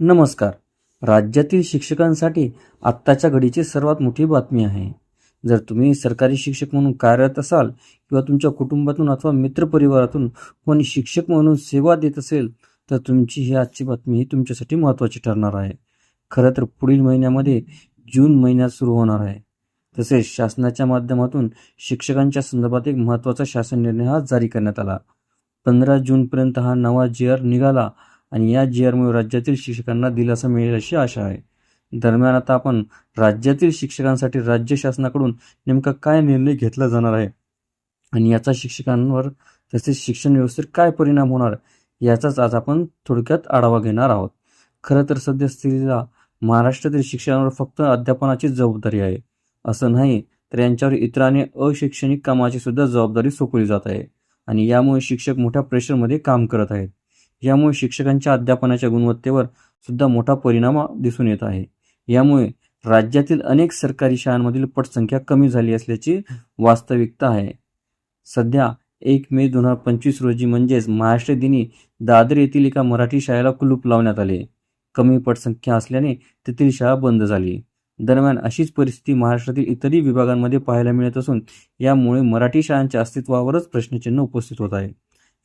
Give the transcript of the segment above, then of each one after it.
नमस्कार. राज्यातील शिक्षकांसाठी आत्ताच्या घडीची सर्वात मोठी बातमी आहे. जर तुम्ही सरकारी शिक्षक म्हणून कार्यरत असाल किंवा तुमच्या कुटुंबातून अथवा मित्रपरिवारातून कोणी शिक्षक म्हणून सेवा देत असेल तर तुमची ही आजची बातमी ही तुमच्यासाठी महत्त्वाची ठरणार आहे. खरं तर पुढील महिन्यामध्ये जून महिन्यात सुरू होणार आहे. तसेच शासनाच्या माध्यमातून शिक्षकांच्या संदर्भात एक महत्त्वाचा शासन निर्णय हा जारी करण्यात आला. पंधरा जूनपर्यंत हा नवा जी आर निघाला आणि या जी आरमुळे राज्यातील शिक्षकांना दिलासा मिळेल अशी आशा आहे. दरम्यान आता आपण राज्यातील शिक्षकांसाठी राज्य शासनाकडून नेमका काय निर्णय घेतला जाणार आहे? आणि याचा शिक्षकांवर तसेच शिक्षण व्यवस्थेत काय परिणाम होणार? याचाच आज आपण थोडक्यात आढावा घेणार आहोत. खरं तर सध्या स्त्रीला महाराष्ट्रातील शिक्षकांवर फक्त अध्यापनाची जबाबदारी आहे. असं नाही तर यांच्यावर इतरांनी अशैक्षणिक कामाची सुद्धा जबाबदारी सोपवली जात आहे. आणि यामुळे शिक्षक मोठ्या प्रेशरमध्ये काम करत आहेत. यामुळे शिक्षकांच्या अध्यापनाच्या गुणवत्तेवर सुद्धा मोठा परिणाम दिसून येत आहे. यामुळे राज्यातील अनेक सरकारी शाळांमधील पटसंख्या कमी झाली असल्याची वास्तविकता आहे. सध्या एक मे दोन हजार पंचवीस रोजी म्हणजेच महाराष्ट्र दिनी दादर येथील एका मराठी शाळेला कुलूप लावण्यात आले. कमी पटसंख्या असल्याने तेथील शाळा बंद झाली. दरम्यान अशीच परिस्थिती महाराष्ट्रातील इतरही विभागांमध्ये पाहायला मिळत असून यामुळे मराठी शाळांच्या अस्तित्वावरच प्रश्नचिन्ह उपस्थित होत आहे.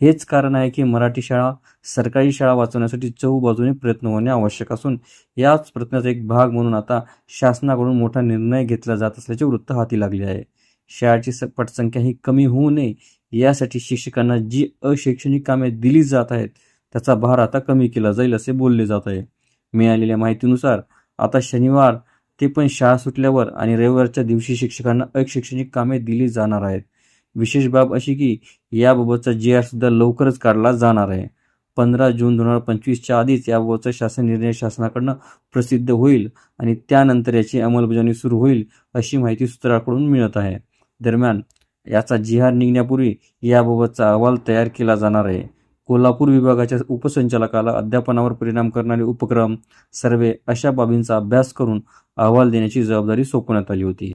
हेच कारण आहे की मराठी शाळा सरकारी शाळा वाचवण्यासाठी चहूबाजूने प्रयत्न होणे आवश्यक असून याच प्रयत्नाचा एक भाग म्हणून आता शासनाकडून मोठा निर्णय घेतला जात असल्याचे वृत्त हाती लागले आहे. शाळेची स- पटसंख्या ही कमी होऊ नये यासाठी शिक्षकांना जी अशैक्षणिक कामे दिली जात आहेत त्याचा भार आता कमी केला जाईल असे बोलले जात आहे. मिळालेल्या माहितीनुसार आता शनिवार ते पण शाळा सुटल्यावर आणि रविवारच्या दिवशी शिक्षकांना अशैक्षणिक कामे दिली जाणार आहेत. विशेष बाब अशी की याबाबतचा जी आर सुद्धा लवकरच काढला जाणार आहे. पंधरा जून दोन हजार पंचवीसच्या आधीच याबाबतचा शासन निर्णय शासनाकडनं प्रसिद्ध होईल आणि त्यानंतर याची अंमलबजावणी सुरू होईल अशी माहिती सूत्राकडून मिळत आहे. दरम्यान याचा जी आर निघण्यापूर्वी याबाबतचा अहवाल तयार केला जाणार आहे. कोल्हापूर विभागाच्या उपसंचालकाला अध्यापनावर परिणाम करणारे उपक्रम सर्वे अशा बाबींचा अभ्यास करून अहवाल देण्याची जबाबदारी सोपवण्यात आली होती.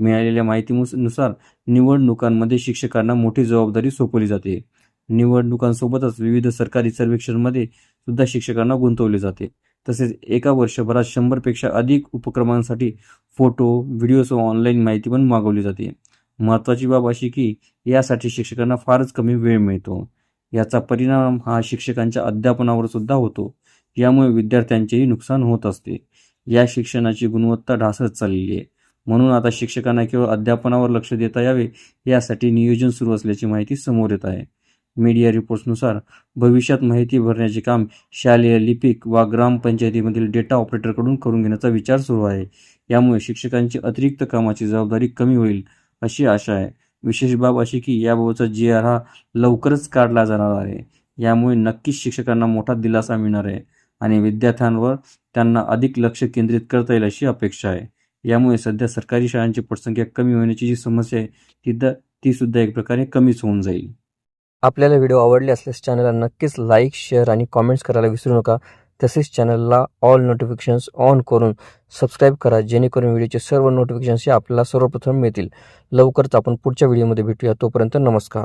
मिळालेल्या माहितीनुसार निवडणुकांमध्ये शिक्षकांना मोठी जबाबदारी सोपवली जाते. निवडणुकांसोबतच विविध सरकारी सर्वेक्षणमध्ये सुद्धा शिक्षकांना गुंतवले जाते. तसेच एका वर्षभरात शंभरपेक्षा अधिक उपक्रमांसाठी फोटो व्हिडिओसह ऑनलाईन माहिती पण मागवली जाते. महत्त्वाची बाब अशी की यासाठी शिक्षकांना फारच कमी वेळ मिळतो. याचा परिणाम हा शिक्षकांच्या अध्यापनावर सुद्धा होतो. यामुळे विद्यार्थ्यांचेही नुकसान होत असते. या शिक्षणाची गुणवत्ता ढासळत चाललेली आहे. म्हणून आता शिक्षकांना केवळ अध्यापनावर लक्ष देता यावे यासाठी नियोजन सुरू असल्याची माहिती समोर येत आहे. मीडिया रिपोर्ट्सनुसार भविष्यात माहिती भरण्याचे काम शालेय लिपिक वा ग्रामपंचायतीमधील डेटा ऑपरेटरकडून करून घेण्याचा विचार सुरू आहे. यामुळे शिक्षकांची अतिरिक्त कामाची जबाबदारी कमी होईल अशी आशा आहे. विशेष बाब अशी की याबाबतचा जी आर हा लवकरच काढला जाणार आहे. यामुळे नक्कीच शिक्षकांना मोठा दिलासा मिळणार आहे आणि विद्यार्थ्यांवर त्यांना अधिक लक्ष केंद्रित करता येईल अशी अपेक्षा आहे. यामुळे सध्या सरकारी शाळांची पटसंख्या कमी होण्याची जी समस्या आहे ती द ती सुद्धा एक प्रकारे कमीच होऊन जाईल. आपल्याला व्हिडिओ आवडले असल्यास चॅनलला नक्कीच लाईक शेअर आणि कॉमेंट्स करायला विसरू नका. तसेच चॅनलला ऑल नोटिफिकेशन्स ऑन करून सबस्क्राईब करा जेणेकरून व्हिडिओचे सर्व नोटिफिकेशन्स हे आपल्याला सर्वप्रथम मिळतील. लवकरच आपण पुढच्या व्हिडिओमध्ये भेटूया. तोपर्यंत नमस्कार.